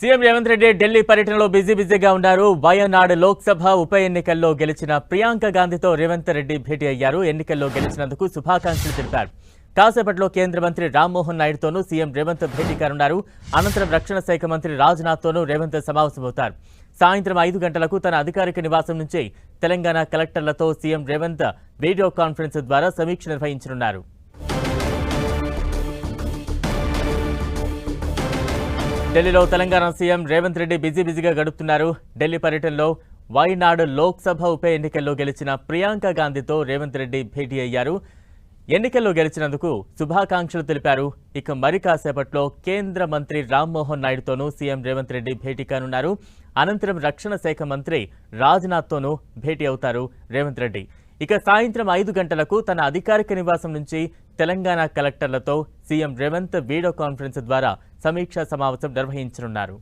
CM Revanth Reddy Delhi పర్యటనలో busy బిజీగా ఉన్నారు. వయనాడు లోక్సభ ఉప ఎన్నికల్లో గెలిచిన ప్రియాంక గాంధీతో రేవంత్ రెడ్డి భేటీ అయ్యారు. ఎన్నికల్లో గెలిచినందుకు శుభాకాంక్షలు తెలిపారు. కాసేపట్లో కేంద్ర మంత్రి రామ్మోహన్ నాయుడుతోనూ సీఎం రేవంత్ భేటీ కానున్నారు అనంతరం రక్షణ శాఖ మంత్రి రాజ్నాథ్తోనూ రేవంత్ సమావేశమవుతారు. సాయంత్రం ఐదు గంటలకు తన అధికారిక నివాసం నుంచి తెలంగాణ కలెక్టర్లతో సీఎం రేవంత్ వీడియో కాన్ఫరెన్స్ ద్వారా సమీక్ష నిర్వహించనున్నారు. ఢిల్లీలో తెలంగాణ సీఎం రేవంత్ రెడ్డి బిజీ బిజీగా గడుపుతున్నారు. ఢిల్లీ పర్యటనలో వైనాడు లోక్సభ ఉప ఎన్నికల్లో గెలిచిన ప్రియాంక గాంధీతో రేవంత్ రెడ్డి భేటీ అయ్యారు. ఎన్నికల్లో గెలిచినందుకు శుభాకాంక్షలు తెలిపారు. ఇక మరి కాసేపట్లో కేంద్ర మంత్రి రామ్మోహన్ నాయుడుతోనూ సీఎం రేవంత్ రెడ్డి భేటీ కానున్నారు. అనంతరం రక్షణ శాఖ మంత్రి రాజ్నాథ్తోనూ భేటీ అవుతారు రేవంత్ రెడ్డి. ఇక సాయంత్రం ఐదు గంటలకు తన అధికారిక నివాసం నుంచి తెలంగాణ కలెక్టర్లతో సీఎం రేవంత్ వీడియో కాన్ఫరెన్స్ ద్వారా సమీక్షా సమావేశం నిర్వహించనున్నారు.